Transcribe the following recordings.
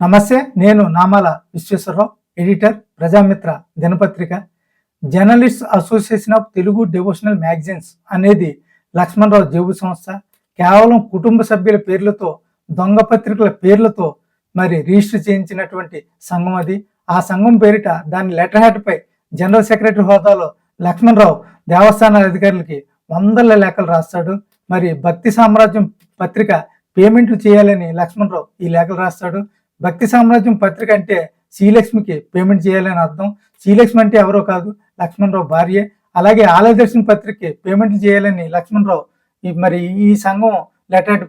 నమస్తే నేను నామాల విశ్వేశ్వరరావు ఎడిటర్ ప్రజామిత్ర దినపత్రిక. Journalist association of Telugu devotional magazines అనేది లక్ష్మణరావు జేబు సంస్థ. కేవలం కుటుంబ సభ్యుల పేర్లతో దొంగ పత్రికల పేర్లతో మరి రిజిస్టర్ చేయించినటువంటి సంఘం అది. ఆ సంఘం పేరిట దాని లెటర్ హెడ్పై జనరల్ సెక్రటరీ హోదాలో లక్ష్మణరావు దేవస్థానాల అధికారులకి వందల లేఖలు రాస్తాడు. మరి భక్తి సామ్రాజ్యం పత్రిక పేమెంట్లు చేయాలని లక్ష్మణరావు ఈ లేఖలు రాస్తాడు. భక్తి సామ్రాజ్యం పత్రిక అంటే శ్రీలక్ష్మికి పేమెంట్ చేయాలని అర్థం. శ్రీలక్ష్మి అంటే ఎవరో కాదు లక్ష్మణరావు భార్యే. అలాగే ఆలయదర్శన పత్రికకి పేమెంట్లు చేయాలని లక్ష్మణరావు ఈ మరి ఈ సంఘం లెటర్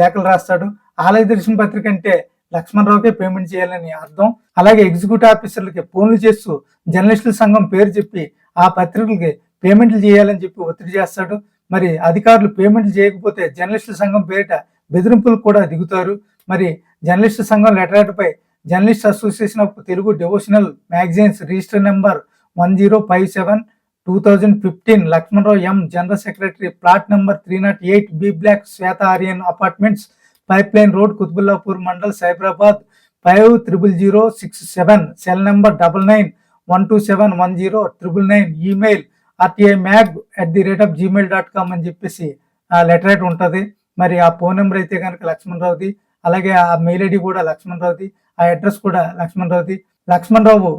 లేఖలు రాస్తాడు. ఆలయదర్శన పత్రిక అంటే లక్ష్మణరావుకే పేమెంట్ చేయాలని అర్థం. అలాగే ఎగ్జిక్యూటివ్ ఆఫీసర్లకి ఫోన్లు చేస్తూ జర్నలిస్టుల సంఘం పేరు చెప్పి ఆ పత్రికలకి పేమెంట్లు చేయాలని చెప్పి ఒత్తిడి చేస్తాడు. మరి అధికారులు పేమెంట్లు చేయకపోతే జర్నలిస్టుల సంఘం పేరిట బెదిరింపులు కూడా దిగుతారు. మరి జర్నలిస్టు సంఘం లెటరేట్పై journalist association of Telugu devotional magazines register number one zero five seven two thousand fifteen Lakshmanarao M general secretary plot number three nought eight B block Shweta Aryan apartments pipeline road Quthbullapur mandal Cyberabad five triple zero six seven cell number double nine one two seven one zero triple nine email RTI mag at the rate of Gmail dot com అని చెప్పేసి ఆ letter అయితే ఉంటుంది. మరి ఆ phone number అయితే కనుక లక్ష్మణరావుది అలాగే ఆ మెయిల్ ఐడి కూడా లక్ష్మణరావుది ఆ అడ్రస్ కూడా లక్ష్మణరావుది లక్ష్మణరావు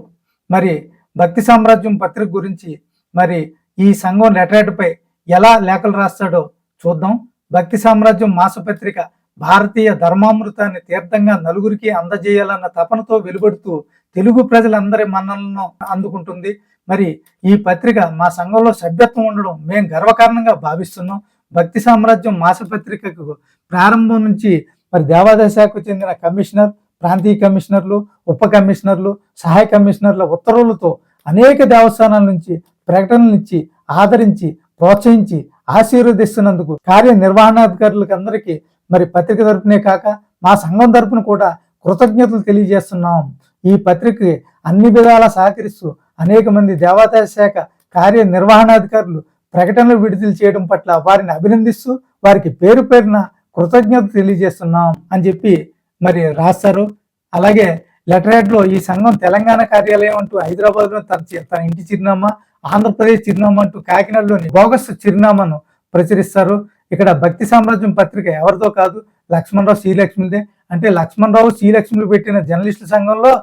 మరి భక్తి సామ్రాజ్యం పత్రిక గురించి మరి ఈ సంఘం లెటరేట్పై ఎలా లేఖలు రాస్తాడో చూద్దాం. భక్తి సామ్రాజ్యం మాసపత్రిక భారతీయ ధర్మామృతాన్ని తీర్థంగా నలుగురికి అందజేయాలన్న తపనతో వెలువడుతూ తెలుగు ప్రజలందరి మన్నలను అందుకుంటుంది. మరి ఈ పత్రిక మా సంఘంలో సభ్యత్వం ఉండడం మేము గర్వకారణంగా భావిస్తున్నాం. భక్తి సామ్రాజ్యం మాసపత్రికకు ప్రారంభం నుంచి మరి దేవాదాయ శాఖకు చెందిన కమిషనర్ ప్రాంతీయ కమిషనర్లు ఉప కమిషనర్లు సహాయ కమిషనర్ల ఉత్తర్వులతో అనేక దేవస్థానాల నుంచి ప్రకటనలు ఇచ్చి ఆదరించి ప్రోత్సహించి ఆశీర్వదిస్తున్నందుకు కార్యనిర్వహణాధికారులకు అందరికీ మరి పత్రిక తరపునే కాక మా సంఘం తరపున కూడా కృతజ్ఞతలు తెలియజేస్తున్నాం. ఈ పత్రికకి అన్ని విధాలా సహకరిస్తూ అనేక మంది దేవాదాయ శాఖ కార్యనిర్వహణాధికారులు ప్రకటనలు విడుదల చేయడం పట్ల వారిని అభినందిస్తూ వారికి పేరు పేరున కృతజ్ఞత తెలియజేస్తున్నాం అని చెప్పి మరి రాస్తారు. అలాగే లెటరేట్లో ఈ సంఘం తెలంగాణ కార్యాలయం అంటూ హైదరాబాద్లో తన తన ఇంటి చిరునామా ఆంధ్రప్రదేశ్ చిరునామా అంటూ కాకినాడలోని బోగస్ చిరునామాను ప్రచురిస్తారు. ఇక్కడ భక్తి సామ్రాజ్యం పత్రిక ఎవరితో కాదు లక్ష్మణరావు శ్రీలక్ష్మిదే. అంటే లక్ష్మణరావు శ్రీలక్ష్మిలు పెట్టిన జర్నలిస్టుల సంఘంలో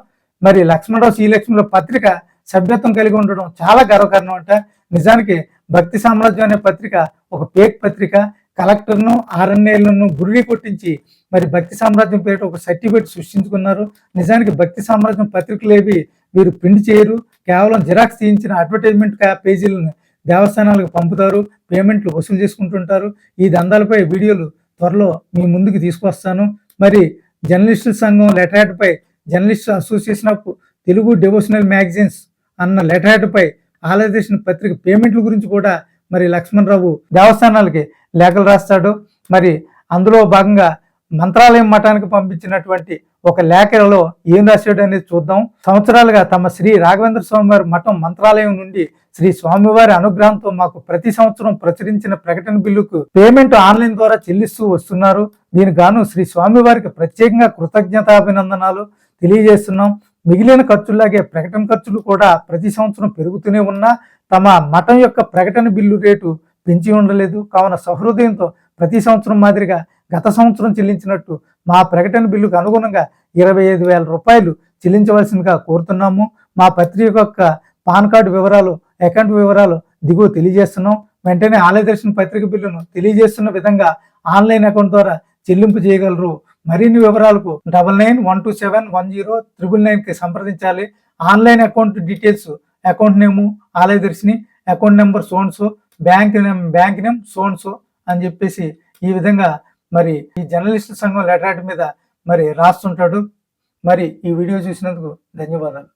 మరి లక్ష్మణరావు శ్రీలక్ష్మిల పత్రిక సభ్యత్వం కలిగి ఉండడం చాలా గర్వకారణం అంట. నిజానికి భక్తి సామ్రాజ్యం అనే పత్రిక ఒక పేక్ పత్రిక. కలెక్టర్ను ఆర్ఎన్ఏలను గురి కొట్టించి మరి భక్తి సామ్రాజ్యం పేరిట ఒక సర్టిఫికేట్ సృష్టించుకున్నారు. నిజానికి భక్తి సామ్రాజ్యం పత్రికలేవి వీరు ప్రింట్ చేయరు. కేవలం జిరాక్స్ తీయించిన అడ్వర్టైజ్మెంట్ పేజీలను దేవస్థానాలకు పంపుతారు. పేమెంట్లు వసూలు చేసుకుంటుంటారు. ఈ దందాలపై వీడియోలు త్వరలో మీ ముందుకు తీసుకొస్తాను మరి జర్నలిస్టుల సంఘం లెటరేట్పై journalist journalist association of Telugu devotional magazines అన్న లెటరేట్పై పై పత్రిక పేమెంట్ల గురించి కూడా మరి లక్ష్మణరావు దేవస్థానాలకి లేఖలు రాస్తాడు. మరి అందులో భాగంగా మంత్రాలయం మఠానికి పంపించినటువంటి ఒక లేఖలో ఏం రాశాడు అనేది చూద్దాం. సంవత్సరాలుగా తమ శ్రీ రాఘవేంద్ర స్వామివారి మఠం మంత్రాలయం నుండి శ్రీ స్వామివారి అనుగ్రహంతో మాకు ప్రతి సంవత్సరం ప్రచురించిన ప్రకటన బిల్లుకు పేమెంట్ ఆన్లైన్ ద్వారా చెల్లిస్తూ వస్తున్నారు. దీనికి గాను శ్రీ స్వామివారికి ప్రత్యేకంగా కృతజ్ఞతాభినందనాలు తెలియజేస్తున్నాం. మిగిలిన ఖర్చులాగే ప్రకటన ఖర్చులు కూడా ప్రతి సంవత్సరం పెరుగుతూనే ఉన్నా తమ మఠం యొక్క ప్రకటన బిల్లు రేటు పెంచి ఉండలేదు. కావున సహృదయంతో ప్రతి సంవత్సరం మాదిరిగా గత సంవత్సరం చెల్లించినట్టు మా ప్రకటన బిల్లుకు అనుగుణంగా ఇరవై ఐదు వేల రూపాయలు చెల్లించవలసిందిగా కోరుతున్నాము. మా పత్రిక యొక్క పాన్ కార్డు వివరాలు అకౌంట్ వివరాలు దిగువ తెలియజేస్తున్నాం. వెంటనే ఆలయ దర్శన పత్రిక బిల్లును తెలియజేస్తున్న విధంగా ఆన్లైన్ అకౌంట్ ద్వారా చెల్లింపు చేయగలరు. మరిన్ని వివరాలకు double nine one two seven one zero triple నైన్కి సంప్రదించాలి. Online account details account name Alaya Darshini account number సోన్సు bank name bank name సోన్సు అని చెప్పేసి ఈ విధంగా మరి ఈ జర్నలిస్ట్ సంఘం లెటర్ మీద మరి రాస్తుంటాడు. మరి ఈ వీడియో చూసినందుకు ధన్యవాదాలు.